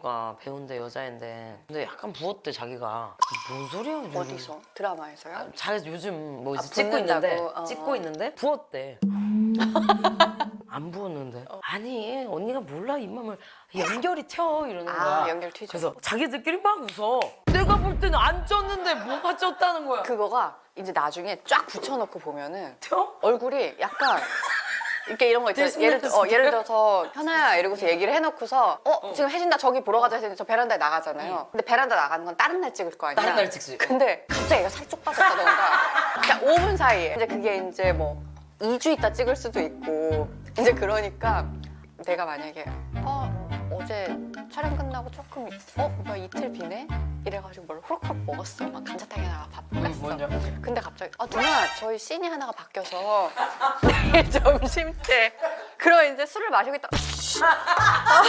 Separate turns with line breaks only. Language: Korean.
친구가 배우인데 여자인데 근데 약간 부었대 자기가 뭔 소리야 요즘.
어디서? 드라마에서요?
자기 요즘 뭐
아,
찍고? 있는데
어,
찍고
어.
있는데 부었대 안 부었는데 아니 언니가 몰라 이 맘을 연결이 튀어 이러는 거야
아, 연결 튀죠.
그래서 자기들끼리 막 웃어 내가 볼 때는 안 쪘는데 뭐가 쪘다는 거야
그거가 이제 나중에 쫙 붙여놓고 보면은
튀어?
얼굴이 약간 이렇게 이런 거 있잖아요.
대신
예를, 들- 어, 예를 들어서 현아야 이러고서 얘기를 해놓고서 어, 지금 혜진다 저기 보러 가자 했더니 저 베란다에 나가잖아요. 근데 베란다 나가는 건 다른 날 찍을 거 아니야.
다른 날 찍지.
근데 갑자기 얘가 살이 쪽 빠졌다던가 그냥 5분 사이에 이제 그게 이제 뭐 2주 있다 찍을 수도 있고 이제 그러니까 내가 만약에 어 어제 촬영 끝나고 조금 어 뭐야 이틀 비네 이래가지고 뭘 호로록 먹었어 막 감자탕에다
뭔지
근데 갑자기 아 누나 저희 씬이 하나가 바뀌어서. 내일 점심 때 그럼 이제 술을 마시고 있다. 아,